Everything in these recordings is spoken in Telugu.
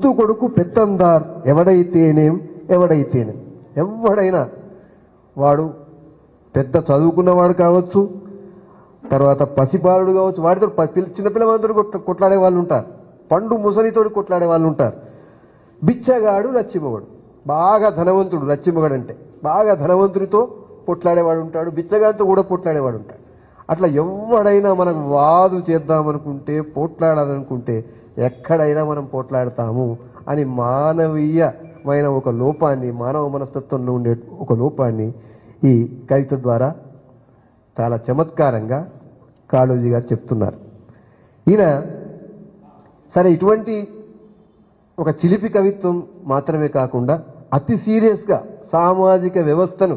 ముద్దు కొడుకు పెత్తందార్ ఎవడైతేనేం ఎవడైతేనేం. ఎవడైనా వాడు పెద్ద చదువుకున్నవాడు కావచ్చు తర్వాత పసిబాలుడు కావచ్చు వాడితో ప- పిల్ల- చిన్నపిల్లవాడితో కొట్ట- కొట్లాడే వాళ్ళు ఉంటారు పండు ముసలితో కొట్లాడే వాళ్ళు ఉంటారు బిచ్చగాడు లచ్చిమగడు. బాగా ధనవంతుడు లచ్చిమగడు అంటే బాగా ధనవంతుడితో కొట్లాడేవాడు ఉంటాడు బిచ్చగాడితో కూడా కొట్లాడేవాడు ఉంటాడు అట్లా ఎవడైనా మనం వాదు చేద్దామనుకుంటే పోట్లాడాలనుకుంటే ఎక్కడైనా మనం పోట్లాడతాము అని మానవీయమైన ఒక లోపాన్ని మానవ మనస్తత్వంలో ఉండే ఒక లోపాన్ని ఈ కవిత ద్వారా చాలా చమత్కారంగా కాళోజీ గారు చెప్తున్నారు. ఈయన సరే ఇటువంటి ఒక చిలిపి కవిత్వం మాత్రమే కాకుండా అతి సీరియస్గా సామాజిక వ్యవస్థను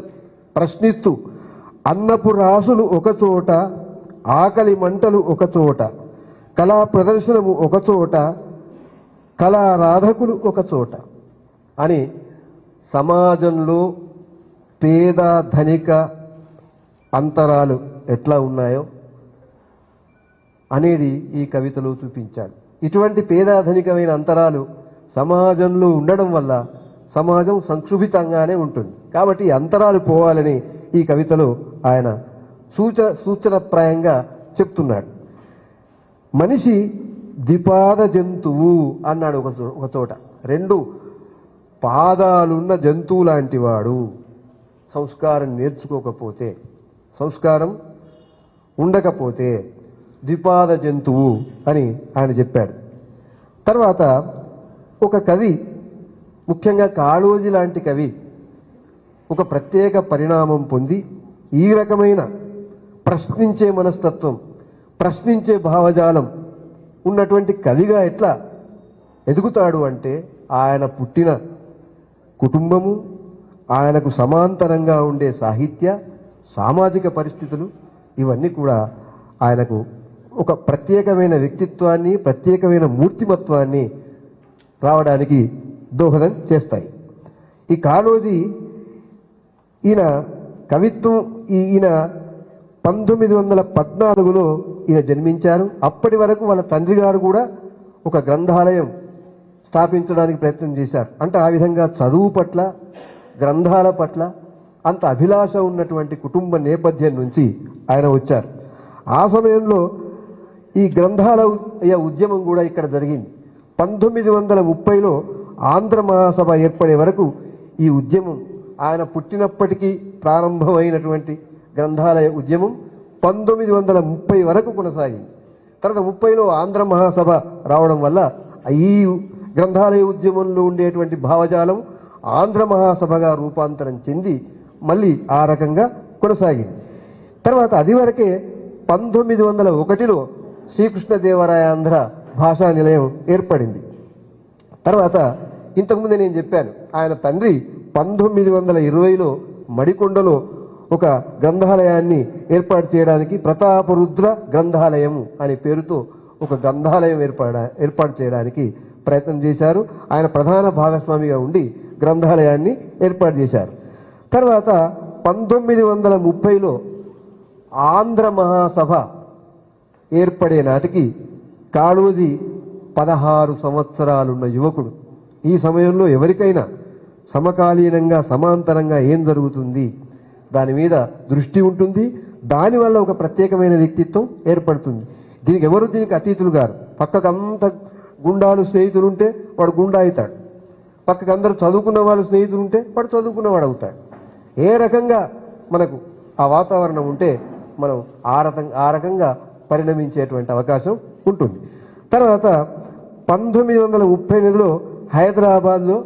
ప్రశ్నిస్తూ అన్నపు రాసులు ఒకచోట ఆకలి మంటలు ఒకచోట కళా ప్రదర్శనము ఒకచోట కళారాధకులు ఒకచోట అని సమాజంలో పేద ధనిక అంతరాలు ఎట్లా ఉన్నాయో అనేది ఈ కవితలో చూపించాడు. ఇటువంటి పేదాధనికమైన అంతరాలు సమాజంలో ఉండడం వల్ల సమాజం సంక్షుభితంగానే ఉంటుంది. కాబట్టి అంతరాలు పోవాలని ఈ కవితలో ఆయన సూచ సూచనప్రాయంగా చెప్తున్నాడు. మనిషి ద్విపాద జంతువు అన్నాడు ఒక ఒక చోట. రెండు పాదాలున్న జంతువు లాంటి వాడు. సంస్కారం నేర్చుకోకపోతే సంస్కారం ఉండకపోతే ద్విపాద జంతువు అని ఆయన చెప్పాడు. తర్వాత ఒక కవి ముఖ్యంగా కాళోజీ లాంటి కవి ఒక ప్రత్యేక పరిణామం పొంది ఈ రకమైన ప్రశ్నించే మనస్తత్వం ప్రశ్నించే భావజాలం ఉన్నటువంటి కవిగా ఎట్లా ఎదుగుతాడు అంటే ఆయన పుట్టిన కుటుంబము ఆయనకు సమాంతరంగా ఉండే సాహిత్య సామాజిక పరిస్థితులు ఇవన్నీ కూడా ఆయనకు ఒక ప్రత్యేకమైన వ్యక్తిత్వాన్ని ప్రత్యేకమైన మూర్తిమత్వాన్ని రావడానికి దోహదం చేస్తాయి. ఈ కాళోజీ ఈయన కవిత్వం ఈయన పంతొమ్మిది వందల పద్నాలుగులో ఈయన జన్మించారు. అప్పటి వరకు వాళ్ళ తండ్రి గారు కూడా ఒక గ్రంథాలయం స్థాపించడానికి ప్రయత్నం చేశారు. అంటే ఆ విధంగా చదువు పట్ల గ్రంథాల పట్ల అంత అభిలాష ఉన్నటువంటి కుటుంబ నేపథ్యం నుంచి ఆయన వచ్చారు. ఆ సమయంలో ఈ గ్రంథాల ఉద్యమం కూడా ఇక్కడ జరిగింది. పంతొమ్మిది వందల ముప్పైలో ఆంధ్ర మహాసభ ఏర్పడే వరకు ఈ ఉద్యమం ఆయన పుట్టినప్పటికీ ప్రారంభమైనటువంటి గ్రంథాలయ ఉద్యమం పంతొమ్మిది వందల ముప్పై వరకు కొనసాగింది తర్వాత ముప్పైలో ఆంధ్ర మహాసభ రావడం వల్ల ఈ గ్రంథాలయ ఉద్యమంలో ఉండేటువంటి భావజాలం ఆంధ్ర మహాసభగా రూపాంతరం చెంది మళ్ళీ ఆ రకంగా కొనసాగింది. తర్వాత అది వరకే పంతొమ్మిది వందల ఒకటిలో శ్రీకృష్ణదేవరాయాంధ్ర భాషా నిలయం ఏర్పడింది. తర్వాత ఇంతకుముందే నేను చెప్పాను ఆయన తండ్రి పంతొమ్మిది వందల ఇరవైలో మడికొండలో ఒక గ్రంథాలయాన్ని ఏర్పాటు చేయడానికి ప్రతాపరుద్ర గ్రంథాలయం అనే పేరుతో ఒక గ్రంథాలయం ఏర్పాడ ఏర్పాటు చేయడానికి ప్రయత్నం చేశారు. ఆయన ప్రధాన భాగస్వామిగా ఉండి గ్రంథాలయాన్ని ఏర్పాటు చేశారు. తర్వాత పంతొమ్మిది వందల ముప్పైలో ఆంధ్ర మహాసభ ఏర్పడే నాటికి కాళోజీ పదహారు సంవత్సరాలున్న యువకుడు. ఈ సమయంలో ఎవరికైనా సమకాలీనంగా సమాంతరంగా ఏం జరుగుతుంది? దాని మీద దృష్టి ఉంటుంది. దానివల్ల ఒక ప్రత్యేకమైన వ్యక్తిత్వం ఏర్పడుతుంది. దీనికి ఎవరు దీనికి అతీతులు గారు? పక్కకు అంత గుండాలు స్నేహితులు ఉంటే వాడు గుండా అవుతాడు. పక్కకు అందరూ చదువుకున్న వాళ్ళు స్నేహితులు ఉంటే వాడు చదువుకున్నవాడు అవుతాడు. ఏ రకంగా మనకు ఆ వాతావరణం ఉంటే మనం ఆ రకం ఆ రకంగా పరిణమించేటువంటి అవకాశం ఉంటుంది. తర్వాత పంతొమ్మిది వందల ముప్పై ఎనిమిదిలో హైదరాబాద్లో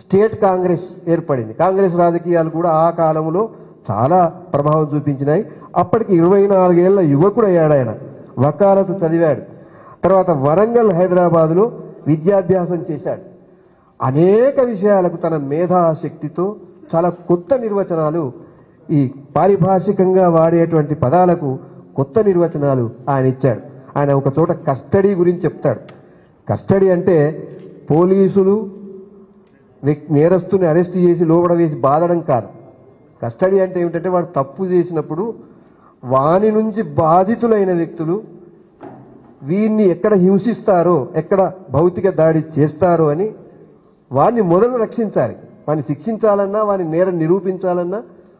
స్టేట్ కాంగ్రెస్ ఏర్పడింది. కాంగ్రెస్ రాజకీయాలు కూడా ఆ కాలంలో చాలా ప్రభావం చూపించినాయి. అప్పటికి ఇరవై నాలుగేళ్ళ యువకుడు అయ్యాడు ఆయన. వకాలత్ చదివాడు. తర్వాత వరంగల్ హైదరాబాదులో విద్యాభ్యాసం చేశాడు. అనేక విషయాలకు తన మేధాశక్తితో చాలా కొత్త నిర్వచనాలు ఈ పారిభాషికంగా వాడేటువంటి పదాలకు కొత్త నిర్వచనాలు ఆయన ఇచ్చాడు. ఆయన ఒక చోట కస్టడీ గురించి చెప్తాడు. కస్టడీ అంటే పోలీసులు నేరస్తుని అరెస్ట్ చేసి లోపడ వేసి బాధడం కాదు. కస్టడీ అంటే ఏమిటంటే వాడు తప్పు చేసినప్పుడు వాని నుంచి బాధితులైన వ్యక్తులు వీరిని ఎక్కడ హింసిస్తారో ఎక్కడ భౌతిక దాడి చేస్తారో అని వారిని మొదలు రక్షించాలి. వారిని శిక్షించాలన్నా వారి నేరం నిరూపించాలన్నా